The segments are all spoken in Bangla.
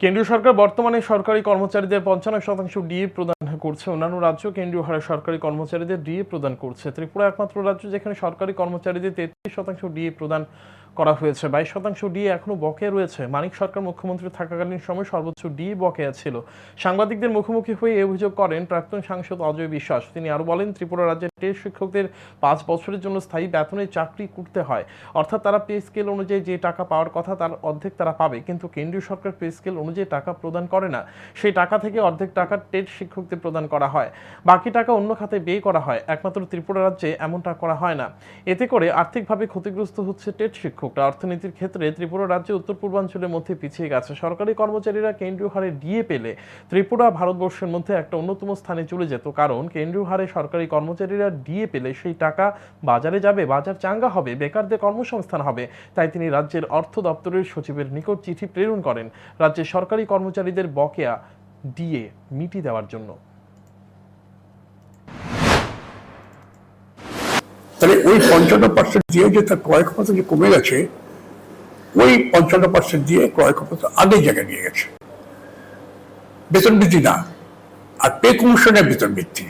কেন্দ্রীয় সরকার বর্তমানে সরকারি কর্মচারীদের পঞ্চান্ন শতাংশ ডিএ প্রদান করছে। অন্যান্য রাজ্য কেন্দ্রীয় হারে সরকারি কর্মচারীদের ডিএ প্রদান করছে। ত্রিপুরা একমাত্র রাজ্য যেখানে সরকারি কর্মচারীদের তেত্রিশ শতাংশ ডিএ প্রদান করা হয়েছে। বাইশ শতাংশ ডিএ এখনও বকেয়া রয়েছে। মানিক সরকার মুখ্যমন্ত্রী থাকাকালীন সময় সর্বোচ্চ ডিএ বকেয়া ছিল। সাংবাদিকদের মুখোমুখি হয়ে এই অভিযোগ করেন প্রাক্তন সাংসদ অজয় বিশ্বাস। তিনি আরও বলেন, ত্রিপুরা রাজ্যের টেস্ট শিক্ষকদের পাঁচ বছরের জন্য স্থায়ী বেতনে চাকরি করতে হয়। অর্থাৎ তারা পে স্কেল অনুযায়ী যে টাকা পাওয়ার কথা তার অর্ধেক তারা পাবে। কিন্তু কেন্দ্রীয় সরকার পে স্কেল অনুযায়ী টাকা প্রদান করে না। সেই টাকা থেকে অর্ধেক টাকা টেট শিক্ষকদের প্রদান করা হয়। বাকি টাকা অন্য খাতে ব্যয় করা হয়। একমাত্র ত্রিপুরা রাজ্যে এমনটা করা হয় না। এতে করে আর্থিকভাবে ক্ষতিগ্রস্ত হচ্ছে টেট শিক্ষকরা অর্থনীতির ক্ষেত্রে ত্রিপুরা রাজ্যে উত্তর পূর্বাঞ্চলের মধ্যে পিছিয়ে গেছে। সরকারি কর্মচারীরা কেন্দ্রীয় হারে ডিএ পেলে ত্রিপুরা ভারতবর্ষের মধ্যে একটা অন্যতম স্থানে চলে যেত। কারণ কেন্দ্রীয় হারে সরকারি কর্মচারীরা ডিএ পেলে সেই টাকা বাজারে যাবে, বাজার চাঙ্গা হবে, বেকারদের কর্মসংস্থান হবে। তাই তিনি রাজ্যের অর্থ দপ্তরের সচিবের নিকট চিঠি প্রেরণ করেন রাজ্যের সরকারি কর্মচারীদের বকেয়া ডিএ মিটি দেওয়ার জন্য। তাহলে ওই পঞ্চান্ন পার্সেন্ট দিয়ে যে তার ক্রয় ক্ষমতা যে কমে গেছে, ওই পঞ্চান্ন পার্সেন্ট দিয়ে ক্রয় ক্ষমতা আগের জায়গায় নিয়ে গেছে। বেতন বৃদ্ধি না। আর পে কমিশনের বেতন বৃদ্ধি।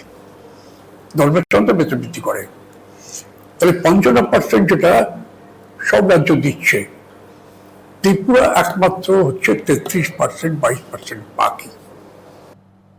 ধর্মের বেতন বৃদ্ধি করে। তাহলে পঞ্চান্ন পার্সেন্ট যেটা সব রাজ্য দিচ্ছে, ত্রিপুরা একমাত্র হচ্ছে তেত্রিশ পার্সেন্ট বাইশ পার্সেন্ট বাকি।